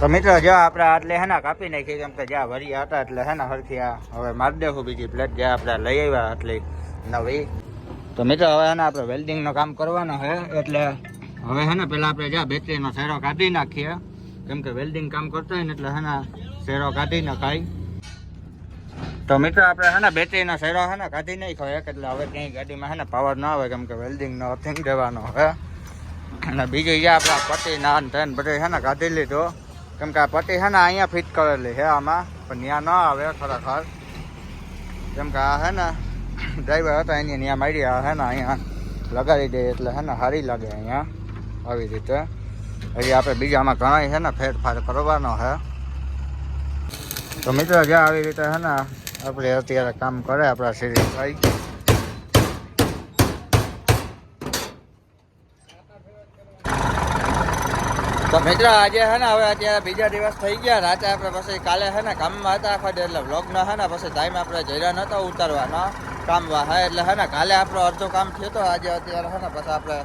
તો મિત્રો, જો આપણે આટલે હે ને કાપી નાખી, કેમ કે જ્યાં વરિયા હતા એટલે હે ને હરખી આ હવે મારી બીજી પ્લેટ જ્યાં આપણે લઈ આવ્યા આટલી નવી. તો મિત્રો, હવે હે ને આપણે વેલ્ડિંગનું કામ કરવાનું છે એટલે હવે હે ને પહેલાં આપણે જ્યાં બેટરીનો શેરો કાઢી નાખીએ. કેમ કે વેલ્ડિંગ કામ કરતો હોય ને એટલે હે ને શેરો કાઢી નખાય. તો મિત્રો, આપણે હે ને બેટરીનો શેરો હે ને કાઢી નાખ્યો એક, એટલે હવે ક્યાંય ગાડીમાં હે ને પાવર ના આવે, કેમ કે વેલ્ડિંગનો થિંગ દેવાનો હે. અને બીજું જે આપણા પતિના ના ને તેન બધું હે ને કાઢી લીધો. કેમ કે આ પટ્ટી છે ને અહીંયા ફિટ કરેલી છે આમાં. પણ ત્યાં ન આવે ખરેખર. કેમ કે આ છે ને ડ્રાઈવર હતા એની ત્યાં મારી આ છે ને અહીંયા લગાડી દઈએ એટલે છે ને સારી લાગે અહીંયા આવી રીતે. હજી આપણે બીજામાં ઘણા છે ને ફેરફાર કરવાનો છે. તો મિત્રો, જ્યાં આવી રીતે છે ને, આપણે અત્યારે કામ કરે આપણા શરીરભાઈ તો મિત્રો, આજે હે ને હવે અત્યારે બીજા દિવસ થઈ ગયા. રાતે આપણે પછી કાલે હે ને કામમાં હતા આખા એટલે વ્લોગનો હે ને પછી ટાઈમ આપણે જઈ નહોતા ઉતારવાના. કામમાં હા, એટલે હે ને કાલે આપણો અડધો કામ થયો તો આજે અત્યારે હે ને પછી આપણે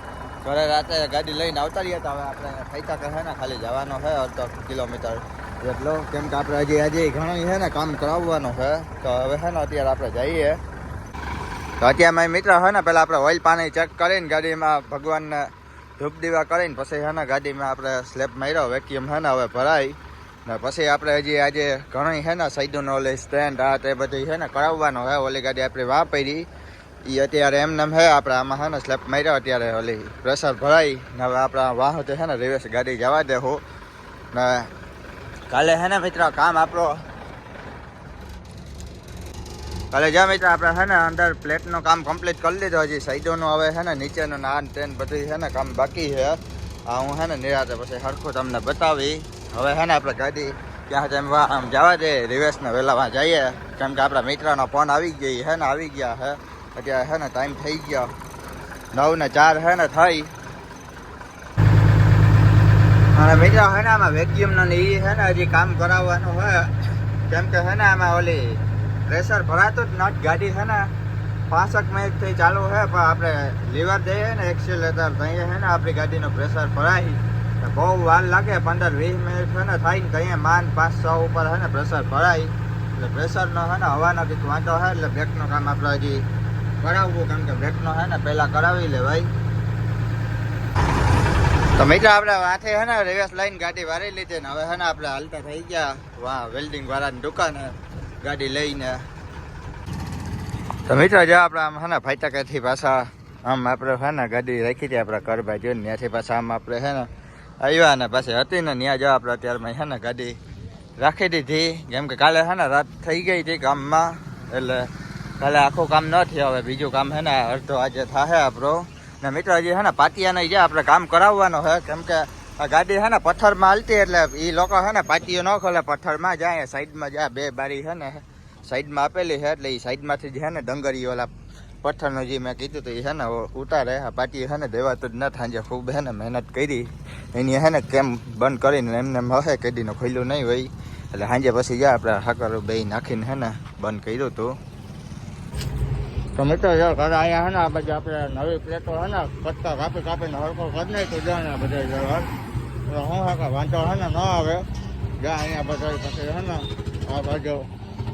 ઘરે રાતે ગાડી લઈને આવતા હતા હવે આપણે ફૈતા કે હે ને ખાલી જવાનો છે અડધો કિલોમીટર. એટલો કેમ કે આપણે હજી આજે ઘણું છે ને કામ કરાવવાનું છે તો હવે છે ને અત્યારે આપણે જઈએ. તો અત્યારે મારી મિત્ર હોય ને પેલા આપણે ઓઇલ પાણી ચેક કરીને ગાડીમાં ભગવાનને ધૂપ દીવા કરીને પછી હે ને ગાડીમાં આપણે સ્લેબ માર્યો વેક્યુમ હે ને હવે ભરાય ને પછી આપણે હજી આજે ઘણી હે ને સાઈડનો ઓલી સ્ટેન્ડ આ તે બધી છે ને કરાવવાનો હે, ઓલી ગાડી આપણે વાપરી એ અત્યારે એમને હે, આપણે આમાં હે ને સ્લેપ માર્યો, અત્યારે ઓલી પ્રેશર ભરાઈ. ને હવે આપણા વાહ છે ને રિવર્સ ગાડી જવા દેવું ને કાલે હે ને મિત્રો કામ આપણો કાલે જ્યાં મિત્ર આપણે છે ને અંદર પ્લેટનું કામ કમ્પ્લીટ કરી લીધું હજી સાઈડોનું હવે છે ને નીચેનું નાન ટ્રેન બધી છે ને કામ બાકી છે આ હું છે ને નિરાતે પછી સરખું તમને બતાવી હવે છે ને આપણે ગાડી ત્યાં તેમ આમ જવા દે રિવેસને વહેલામાં જઈએ કેમ કે આપણા મિત્રનો ફોન આવી ગઈ છે ને આવી ગયા છે અત્યારે છે ને ટાઈમ થઈ ગયો નવ ને ચાર છે ને થઈ અને મિત્ર છે ને આમાં વેક્યુમનો ને એ છે ને હજી કામ કરાવવાનું છે કેમ કે છે ને આમાં ઓલી પ્રેશર ભરાતું જ નટ ગાડી છે ને. પાંસઠ મિનિટથી ચાલુ છે, પણ આપણે લીવર દઈએ ને એક્સિલેટર તો અહીંયા છે ને આપણી ગાડીનું પ્રેશર ભરાય. બહુ વાર લાગે, પંદર વીસ મિનિટ છે ને થાય ને માન અહીંયા પાંચ સો ઉપર છે ને પ્રેશર ભરાય. એટલે પ્રેશરનો છે ને, હવાનો કંઈક વાંધો છે, એટલે બ્રેકનું કામ આપણે હજી કરાવવું કેમ કે બ્રેકનો છે ને, પહેલાં કરાવી લેવાય તો મિત્ર, આપણે વાંચે છે ને રિવર્સ લાઈન ગાડી વારી લીધી ને, હવે છે ને આપણે હાલતા થઈ ગયા. વાહ વેલ્ડિંગ વાળાની દુકાને ગાડી લઈને. તો મિત્રો, જો આપણે આમ, હે ને પાછા આમ આપણે, હે ગાડી રાખી હતી આપણા બાજુ, ને ત્યાંથી પાછા આમ આપણે, હે આવ્યા ને પાછી હતી ને, ત્યાં જો આપણે અત્યારમાં, હે ને, ગાડી રાખી દીધી. કેમ કાલે, હે રાત થઈ ગઈ હતી કામમાં એટલે કાલે આખું કામ ન હવે બીજું કામ, હે ને, અડધો આજે થાહે આપણો. ને મિત્રો, હજી, હે ને, પાટિયાને જે આપણે કામ કરાવવાનો છે, કેમ આ ગાડી છે ને પથ્થરમાં હાલતી એટલે એ લોકો છે ને પાટીઓ ન ખોલે, પથ્થરમાં જાય, સાઈડમાં જાય બે બારી છે ને સાઈડમાં આપેલી છે એટલે એ સાઈડમાંથી જ છે ને ડંગરી ઓલા પથ્થરનું જે મેં કીધું હતું એ છે ને ઉતારે, આ પાટી છે ને દેવાતું જ ન થાય ખૂબ છે ને મહેનત કરી. એની છે ને કેમ બંધ કરીને એમને એમ હશે કેદીનું ખોલ્યું નહીં હોય. એટલે સાંજે પછી ગયા આપણે હાકર બે નાખીને છે ને બંધ કર્યું હતું તો મિત્રો જો ઘરે અહીંયા હે ને, આ બાજુ આપણે નવી પ્લેટો હે ને કટકા કાપી કાપીને હરકો કરી તો જાય ને બધા જવાર તો હું હાકા વાંધો છે ને ન આવે જ્યાં અહીંયા બધા પછી હે ને, આ બાજુ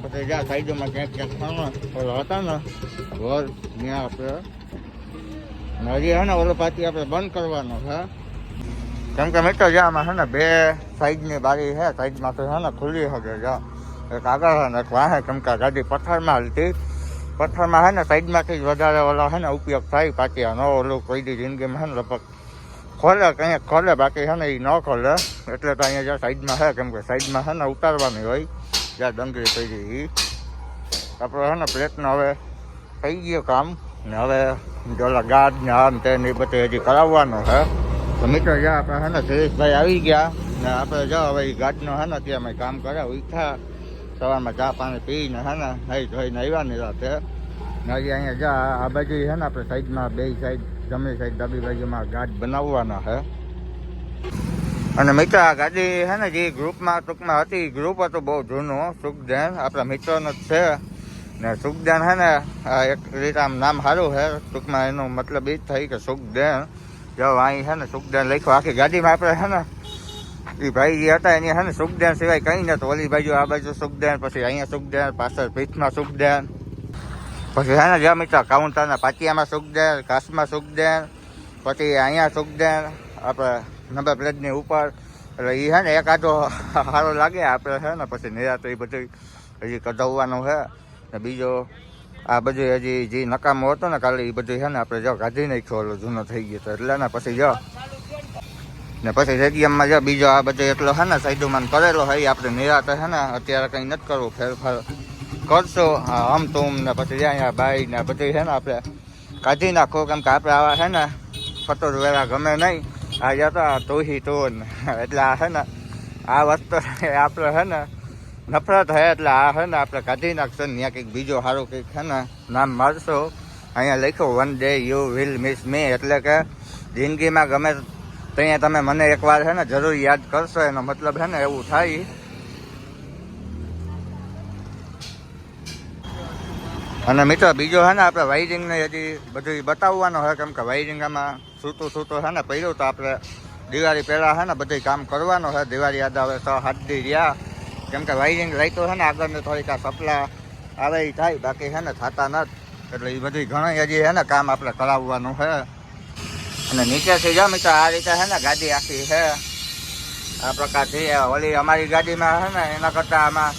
પછી જ્યાં સાઈડમાં ક્યાંક ક્યાંક ખાવા. હતા ને, ઘર ત્યાં આપણે નદી છે ને, ઓલો પાછી આપણે બંધ કરવાનો છે. કેમ કે મિત્રો જ્યાં આમાં છે ને, બે સાઈડની બારી છે સાઈડમાંથી છે ને, ખુલ્લી શકે જ્યાં એક આગળ છે ને, એક વાહે, કેમ કે ગાડી પથ્થરમાં હાલતી. પથ્થરમાં હે ને, સાઈડમાંથી જ વધારે ઓલા હે ને, ઉપયોગ થાય પાછી આ ન ઓલું કોઈ જિંદગીમાં હે ને, લગભગ ખોલે કંઈક ખોલે, બાકી છે ને એ ન ખોલે. એટલે તો અહીંયા જ્યાં સાઈડમાં છે કેમ કે સાઈડમાં છે ને, ઉતારવાની હોય, જ્યાં ડંગરી પડી એ આપણે છે ને પ્લેટનો હવે થઈ ગયું કામ. ને હવે જોલા ગાર્ડ ને આમ તે ને બધું હજી કરાવવાનું છે તો મિત્રો, જ્યાં આપણે છે ને સુરેશભાઈ આવી ગયા, ને આપણે જાઓ, હવે એ ગાર્ડનો છે ને, ત્યાં અમે કામ કરે ઉઠા સવારમાં ચા પાણી પીને હે ને નહીં ધોઈને આવ્યા ને રાતે. હજી અહીંયા જા આ બાજુ છે ને આપણે સાઈડમાં, બે સાઈડ, જમણી સાઈડ, ડાબી બાજુમાં ગાડ બનાવવાના છે અને મિત્ર, આ ગાડી છે ને, જે ગ્રુપમાં ટૂંકમાં હતી ગ્રુપ હતું બહુ જૂનું સુખદેન આપણા મિત્રોનો જ છે. ને સુખદેન છે ને એક રીતે આમ નામ સારું છે ટૂંકમાં એનો મતલબ એ જ થઈ કે સુખદેન જો અહીં છે ને સુખદેન લખ્યું, આખી ગાડીમાં આપણે હે ને એ ભાઈ જે હતા એની હા સુખદેન સિવાય કંઈ નતું ઓલી બાજુ, આ બાજુ સુખદાન, પછી અહીંયા સુખદાન, પાછળ પીઠમાં સુખદાન. પછી હા જ્યાં મિત્ર, કાઉન્ટરના પાટિયામાં સુખદાન કાસમાં સુખદાન, પછી અહીંયા સુખદાન, આપણે નંબર પ્લેટની ઉપર. એટલે એ હે ને એકાદો સારો લાગે, આપણે છે ને, પછી નિરાતો એ બધું હજી કઢાવવાનું છે. ને બીજો, આ બધું હજી જે નકામો હતો ને, કાલે એ બધું છે ને, આપણે જો કાઢી નાખ્યો, ઓલો જૂનો થઈ ગયો તો. એટલે ને, પછી જો ને પછી રેડિયમમાં જે બીજો આ બધો એટલો હે ને, સાઈડોમાં કરેલો હોય આપણે નિરાતે હે ને, અત્યારે કંઈ નથી કરવું, ફેરફાર કરશો. હા આમ તુમ ને પછી અહીંયા બાઈ ને બધી છે ને આપણે કાઢી નાખો, કેમ કે આપણે આવા છે ને ફટોર વેરા ગમે નહીં. આ જતા તોહી હી તું એટલે આ છે ને, આ વસ્તુ આપણે છે ને, નફરત હે એટલે આ છે ને આપણે કાઢી નાખશો ને ત્યાં કંઈક બીજો સારું કંઈક છે ને, નામ મારશો. અહીંયા લખ્યો one day you will miss me એટલે કે જિંદગીમાં ગમે ત્યાં તમે મને એકવાર છે ને જરૂર યાદ કરશો, એનો મતલબ છે ને એવું થાય. અને મિત્રો, બીજો છે ને આપણે વાયરિંગને હજી બધું બતાવવાનો છે, કેમ કે વાયરિંગ આમાં સૂતું સૂતું છે ને પડ્યું, તો આપણે દિવાળી પહેલાં છે ને બધું કામ કરવાનું છે. દિવાળી યાદ આવે તો હાથ દી રહ્યા. કેમ કે વાયરિંગ લાઈટો છે ને, આગળને થોડીક આ સપલા આવે થાય, બાકી છે ને થતા નથી. એટલે એ બધી ઘણી હજી છે ને કામ આપણે કરાવવાનું છે. અને નીચેથી જો મિત્રો, આ રીતે છે ને ગાડી આખી છે આ પ્રકારથી ઓલી અમારી ગાડીમાં છે ને, એના કરતાં આમાં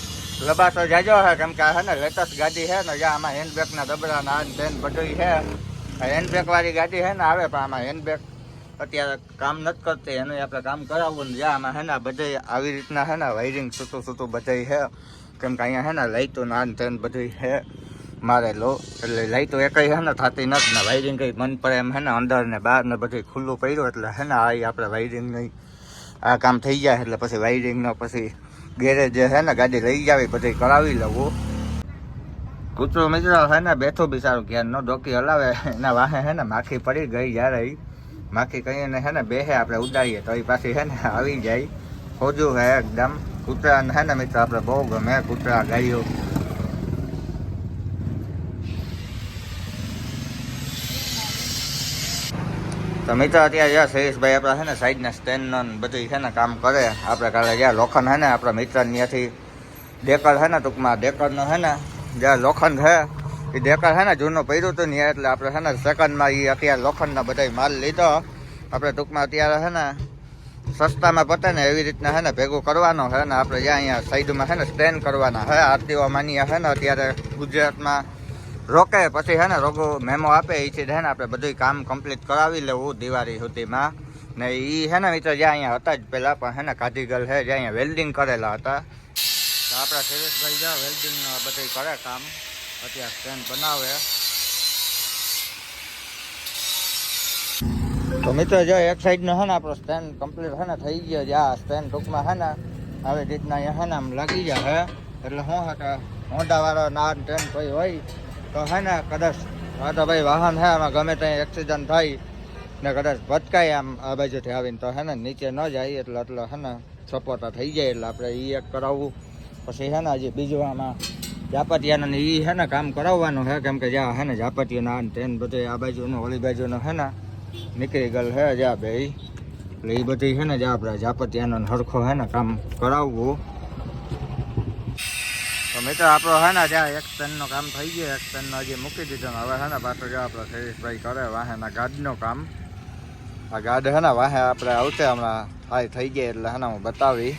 લબાસો જાજો છે કેમ કે છે ને લેટેસ્ટ ગાડી છે ને જ્યાં આમાં હેન્ડબ્રેકના દબડા ના બેન બધું છે હેન્ડબ્રેક વાળી ગાડી છે ને આવે, પણ આમાં હેન્ડબ્રેક અત્યારે કામ નથી કરતી, એનું આપણે કામ કરાવવું ને જ્યાં આમાં છે ને બધે આવી રીતના છે ને વાયરિંગ સૂતું સૂતું બધે છે કેમ કે અહીંયા છે ને લાઈટો ના તેન બધું છે મારેલો એટલે લાઈટો એકઈ હે ને, થતી નથી ને વાયરિંગ કંઈ મન પડે એમ હે ને, અંદર ને બહાર ને બધું ખુલ્લું પડ્યું, એટલે હે ને, આ આપણે વાયરિંગ નહીં આ કામ થઈ જાય એટલે પછી વાયરિંગનો પછી ગેરેજ હે ને, ગાડી લઈ જાવી બધી કરાવી લઉં. કૂતરો મિત્રો હે ને, બેઠો બી સારું ક્યાં નો ડોકી હલાવે, એના વાહે હે ને, માખી પડી ગઈ જ્યારે માખી કહીને હે ને, બેહે આપણે ઉડાડીએ, તો એ પાછી હે ને, આવી જાય. ખોજું હે એકદમ. કૂતરા હે ને, મિત્રો, આપણે બહુ ગમે કૂતરા ગાયો તો મિત્રો અત્યારે જ્યાં શૈલેષભાઈ આપણા છે ને સાઈડના સ્ટેન્ડનો બધું છે ને કામ કરે. આપણે કાલે જ્યાં લોખંડ છે ને, આપણા મિત્ર ત્યાંથી ડેકર છે ને, ટૂંકમાં ડેકરનો છે ને, જ્યાં લોખંડ છે, એ ડેકર છે ને, જૂનું પડ્યું હતું ને એટલે આપણે છે ને સેકન્ડમાં એ અત્યારે લોખંડના બધા માલ લીધો. આપણે ટૂંકમાં અત્યારે છે ને સસ્તામાં પતે ને એવી રીતના છે ને ભેગું કરવાનો છે ને, આપણે જ્યાં અહીંયા સાઈડમાં છે ને સ્ટેન્ડ કરવાના છે. આરતીઓ માનીએ છે ને, અત્યારે ગુજરાતમાં રોકે પછી હે ને રોગો મેમો આપે એ છે ને આપણે બધું કામ કમ્પ્લીટ કરાવી લેવું દિવાળી સુધીમાં. ને એ હે ને મિત્ર, જ્યાં અહીંયા હતા જ પહેલાં પણ હે ને કાધીગલ છે જ્યાં અહીંયા વેલ્ડિંગ કરેલા હતા. તો આપણા સુરેશભાઈ જ્યાં વેલ્ડિંગ બધું કરે કામ. અત્યારે સ્ટેન્ડ બનાવે. તો મિત્રો, જો એક સાઈડનો છે ને આપણો સ્ટેન્ડ કમ્પ્લીટ છે ને થઈ ગયો છે. આ સ્ટેન્ડ ટૂંકમાં છે ને આવી રીતના અહીંયા છે ને આમ લાગી જાય હે. એટલે શું છે કે હોન્ડાવાળો ના ટ્રેન કોઈ હોય તો હે ને કદાચ, હા તો ભાઈ વાહન હે, આમાં ગમે ત્યાં એક્સિડન્ટ થાય ને કદાચ ભટકાય આમ આ બાજુથી આવીને, તો હે ને નીચે ન જાય એટલે એટલે હે ને સપોટા થઈ જાય એટલે આપણે એ એક કરાવવું. પછી હે ને હજી બીજું આમાં જાપતિયાનું એ હે ને કામ કરાવવાનું છે કેમ કે જ્યાં હે ને જાપતિયાના આ ટ્રેન બધું આ બાજુનું, ઓલી બાજુનું છે ને નીકળી ગયેલ હે જા બે એટલે એ બધી છે ને જ્યાં આપણે જાપતિયાનો હરખો હે ને કામ કરાવવું. મિત્ર, આપણો હે ને, જ્યાં એક ટનનું કામ થઈ ગયું એક ટનનો હજી મૂકી દીધો ને, હવે હે ને, પાછો જો આપણો શૈલેષભાઈ કરે વાહેના ગાડનું કામ. આ ગાડ છે ને, વાહે આપણે આવતે હમણાં થાય થઈ ગયા એટલે હે ને, હું બતાવી.